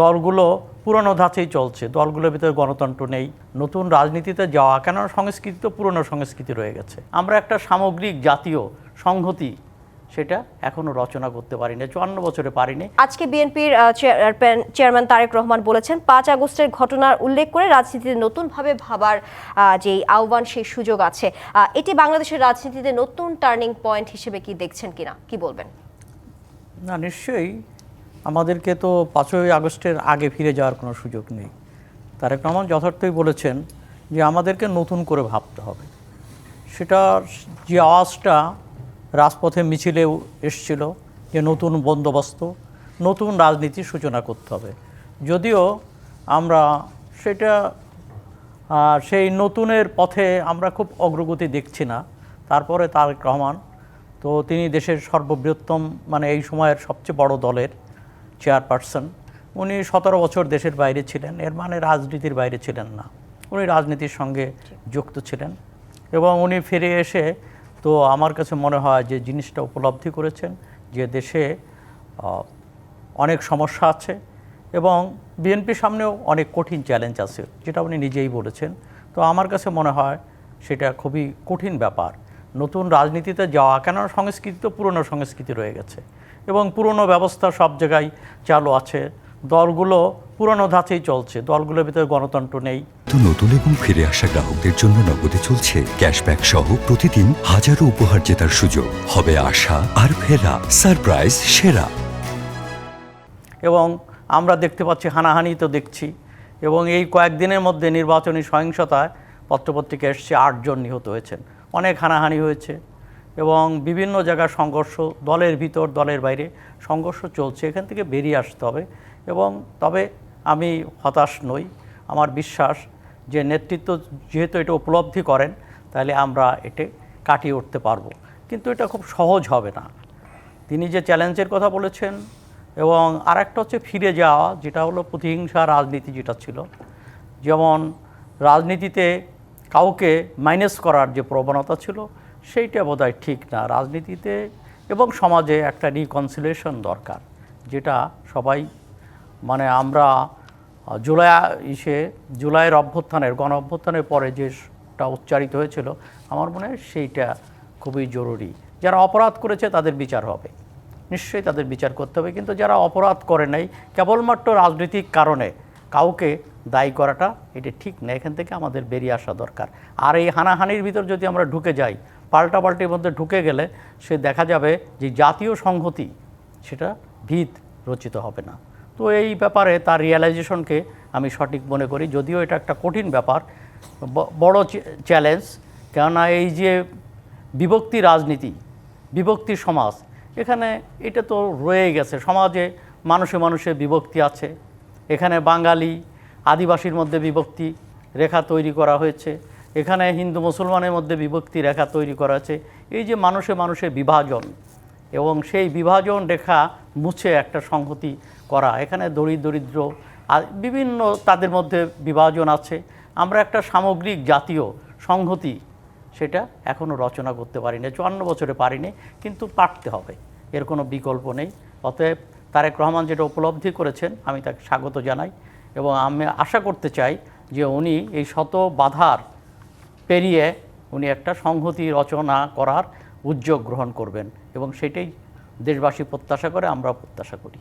দলগুলো পুরনো ধাঁচেই চলছে। দলগুলোর ভিতরে গণতন্ত্র নেই। নতুন রাজনীতিতে যাওয়া কেন? সংস্কৃতি তো পুরনো সংস্কৃতি রয়ে গেছে। আমরা একটা সামগ্রিক জাতীয় সংহতি সেটা এখনও রচনা করতে পারি পারিনি চুয়ান্ন বছরে পারিনি। আজকে বিএনপির চেয়ারম্যান তারেক রহমান বলেছেন পাঁচ আগস্টের ঘটনার উল্লেখ করে রাজনীতিতে নতুনভাবে ভাবার যে আহ্বান সেই সুযোগ আছে। এটি বাংলাদেশের রাজনীতিতে নতুন টার্নিং পয়েন্ট হিসেবে কি দেখছেন কিনা? কি বলবেন? না নিশ্চয়ই আমাদেরকে তো পাঁচই আগস্টের আগে ফিরে যাওয়ার কোনো সুযোগ নেই। তারেক রহমান যথার্থই বলেছেন যে আমাদেরকে নতুন করে ভাবতে হবে। সেটা যে আওয়াজটা রাজপথে মিছিলেও এসছিল যে নতুন বন্দোবস্ত, নতুন রাজনীতির সূচনা করতে হবে। যদিও আমরা সেটা সেই নতুনের পথে আমরা খুব অগ্রগতি দেখছি না। তারপরে তারেক রহমান, তো তিনি দেশের সর্ববৃহত্তম মানে এই সময়ের সবচেয়ে বড় দলের চেয়ারপারসন। উনি সতেরো বছর দেশের বাইরে ছিলেন এর মানে রাজনীতির বাইরে ছিলেন না। উনি রাজনীতির সঙ্গে যুক্ত ছিলেন এবং উনি ফিরে এসে তো আমার কাছে মনে হয় যে জিনিসটা উপলব্ধি করেছেন যে দেশে অনেক সমস্যা আছে এবং বিএনপির সামনেও অনেক কঠিন চ্যালেঞ্জ আছে যেটা উনি নিজেই বলেছেন। তো আমার কাছে মনে হয় সেটা খুবই কঠিন ব্যাপার। নতুন রাজনীতিতে যাওয়া কেন সংস্কৃতি তো পুরনো সংস্কৃতি রয়ে গেছে। এবং পুরনো ব্যবস্থা সব জায়গায় চালু আছে। দলগুলো পুরনো ধাঁচেই চলছে। দলগুলোর ভিতরে গণতন্ত্র নেই। নতুন এবং ফিরে আসা গ্রাহকদের জন্য নগদে চলছে ক্যাশব্যাক সহ প্রতিদিন হাজারো উপহার জেতার সুযোগ। হবে আশা আর ফেরা সারপ্রাইজ সেরা। এবং আমরা দেখতে পাচ্ছি হানাহানি তো দেখছি। এবং এই কয়েকদিনের মধ্যে নির্বাচনী সহিংসতায় পত্রপত্রিকা এসছে আটজন নিহত হয়েছেন। অনেক হানাহানি হয়েছে। এবং বিভিন্ন জায়গায় সংঘর্ষ, দলের ভিতর, দলের বাইরে সংঘর্ষ চলছে, এখান থেকে বেরিয়ে আসতে হবে। এবং তবে আমি হতাশ নই, আমার বিশ্বাস যে নেতৃত্ব যেহেতু এটা উপলব্ধি করেন, তাহলে আমরা এটে কাটিয়ে উঠতে পারব। কিন্তু এটা খুব সহজ হবে না। তিনি যে চ্যালেঞ্জের কথা বলেছেন এবং আরেকটা হচ্ছে ফিরে যাওয়া, যেটা হলো প্রতিহিংসা রাজনীতি যেটা ছিল। যেমন রাজনীতিতে কাউকে মাইনাস করার যে প্রবণতা ছিল সেইটা বোধহয় ঠিক না। রাজনীতিতে এবং সমাজে একটা রিকনসিলেশন দরকার, যেটা সবাই মানে আমরা, জুলাই, ইসে, জুলাইয়ের অভ্যুত্থানের, গণ অভ্যুত্থানের পরে যেটা উচ্চারিত হয়েছিল, আমার মনে হয় সেইটা খুবই জরুরি। যারা অপরাধ করেছে তাদের বিচার হবে। নিশ্চয়ই তাদের বিচার করতে হবে, কিন্তু যারা অপরাধ করে নাই, কেবলমাত্র রাজনৈতিক কারণে কাউকে দায়ী করাটা এটা ঠিক না। এখান থেকে আমাদের বেরিয়ে আসা দরকার। আর এই হানাহানির ভিতর যদি আমরা ঢুকে যাই পাল্টাপাল্টির মধ্যে ঢুকে গেলে সে দেখা যাবে যে জাতীয় সংহতি, সেটা ভিত রচিত হবে না। তো এই ব্যাপারে তার রিয়েলাইজেশনকে আমি সঠিক মনে করি, যদিও এটা একটা কঠিন ব্যাপার বড় চ্যালেঞ্জ কেননা এই যে বিভক্তি রাজনীতি, বিভক্তি সমাজ, এখানে এটা তো রয়ে গেছে। সমাজে মানুষে মানুষে বিভক্তি আছে। এখানে বাঙালি, আদিবাসীর মধ্যে বিভক্তি রেখা তৈরি করা হয়েছে। এখানে হিন্দু মুসলমানের মধ্যে বিভক্তি রেখা তৈরি করা আছে। এই যে মানুষে মানুষে বিভাজন এবং সেই বিভাজন রেখা মুছে একটা সংহতি করা। এখানে দরিদ্র দরিদ্র বিভিন্ন তাদের মধ্যে বিভাজন আছে। আমরা একটা সামগ্রিক জাতীয় সংহতি সেটা এখনও রচনা করতে পারি পারিনি, চুয়ান্ন বছরে পারিনি, কিন্তু পারতে হবে। এর কোনো বিকল্প নেই। অতএব তারেক রহমান যেটা উপলব্ধি করেছেন, আমি তাকে স্বাগত জানাই এবং আমি আশা করতে চাই যে উনি এই শত বাধার পেরিয়ে উনি একটা সংহতি রচনা করার উদ্যোগ গ্রহণ করবেন এবং সেটাই দেশবাসী প্রত্যাশা করে, আমরা প্রত্যাশা করি।